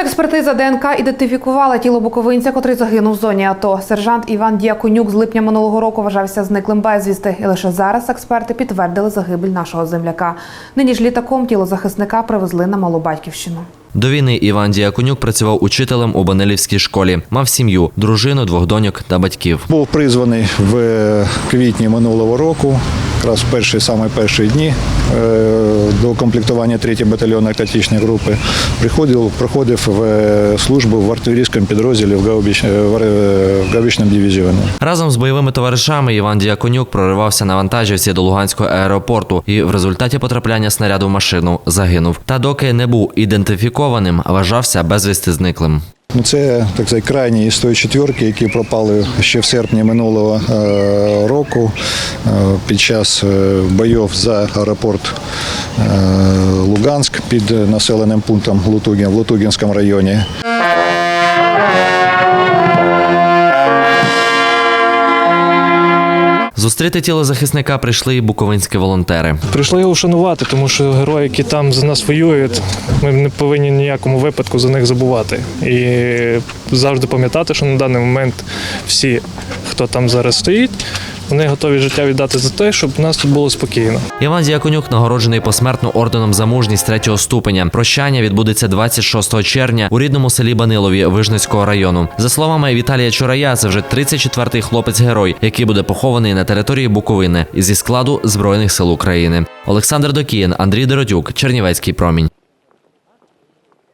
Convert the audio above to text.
Експертиза ДНК ідентифікувала тіло буковинця, котрий загинув в зоні АТО. Сержант Іван Діаконюк з липня минулого року вважався зниклим безвісти. І лише зараз експерти підтвердили загибель нашого земляка. Нині ж літаком тіло захисника привезли на Малобатьківщину. До війни Іван Діаконюк працював учителем у Банилівській школі. Мав сім'ю, дружину, двох доньок та батьків. Був призваний в квітні минулого року, якраз в перші саме перші дні е, до комплектування 3-ї батальйонної тактичної групи. Приходив, проходив в службу в артилерійському підрозділі в Гаубіч, е, дивізіоні. Разом з бойовими товаришами Іван Діаконюк проривався на вантажівці до Луганського аеропорту і в результаті потрапляння снаряду в машину загинув. Та доки не був ідентифікованим, вважався безвісти зниклим. Ну, Це так сказати, крайні із тої четвірки, які пропали ще в серпні минулого е, року е, під час е, бойов за аеропорт е, Луганськ під населеним пунктом Лутугін в Лутугінському районі. Зустріти тіло захисника прийшли і буковинські волонтери. Прийшли його вшанувати, тому що герої, які там за нас воюють, ми не повинні ніякому випадку за них забувати. І завжди пам'ятати, що на даний момент всі, хто там зараз стоїть, вони готові життя віддати за те, щоб в нас тут було спокійно. Іван Діаконюк нагороджений посмертно орденом за мужність третього ступеня. Прощання відбудеться 26 червня у рідному селі Банилові Вижницького району. За словами Віталія Чурая, це вже 34-й хлопець-герой, який буде похований на території Буковини зі складу збройних сил України. Олександр Докіїн, Андрій Дородюк, Чернівецький промінь.